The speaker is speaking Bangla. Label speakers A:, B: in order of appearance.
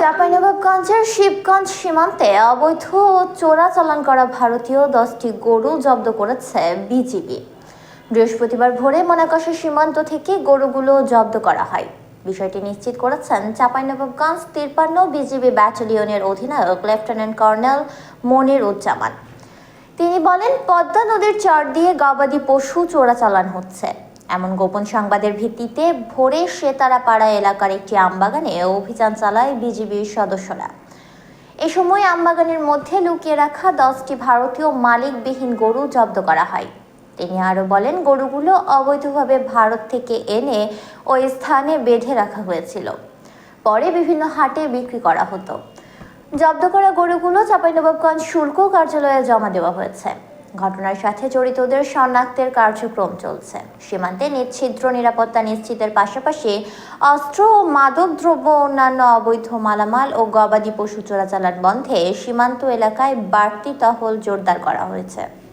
A: চাঁপাইনবাবগঞ্জের শিবগঞ্জ সীমান্তে অবৈধ ও চোরাচালান করা ভারতীয় দশটি গরু জব্দ করেছে বিজিবি। বৃহস্পতিবার ভোরে মোনাকাশা সীমান্ত থেকে গরুগুলো জব্দ করা হয়। বিষয়টি নিশ্চিত করেছেন চাঁপাইনবাবগঞ্জ তিরপান্ন বিজিবি ব্যাটালিয়নের অধিনায়ক লেফটেন্যান্ট কর্নেল মনির উজ্জামান তিনি বলেন, পদ্মা নদীর চর দিয়ে গবাদি পশু চোরাচালান হচ্ছে। এমন গোপন সংবাদের ভিত্তিতে ভোরে সেতারাপাড়া এলাকার একটি আমবাগানে অভিযান চালায় বিজিবির সদস্যরা। এ সময় আমবাগানের মধ্যে লুকিয়ে রাখা দশটি ভারতীয় মালিকবিহীন গরু জব্দ করা হয়। তিনি আরও বলেন, গরুগুলো অবৈধভাবে ভারত থেকে এনে ওই স্থানে বেঁধে রাখা হয়েছিল। পরে বিভিন্ন হাটে বিক্রি করা হতো। জব্দ করা গরুগুলো চাঁপাইনবাবগঞ্জ শুল্ক কার্যালয়ে জমা দেওয়া হয়েছে। ঘটনার সাথে জড়িতদের শনাক্তের কার্যক্রম চলছে। সীমান্তে নিচ্ছিদ্র নিরাপত্তা নিশ্চিতের পাশাপাশি অস্ত্র ও মাদকদ্রব্য অন্যান্য অবৈধ মালামাল ও গবাদি পশু চোরাচালান বন্ধে সীমান্ত এলাকায় বাড়তি তহল জোরদার করা হয়েছে।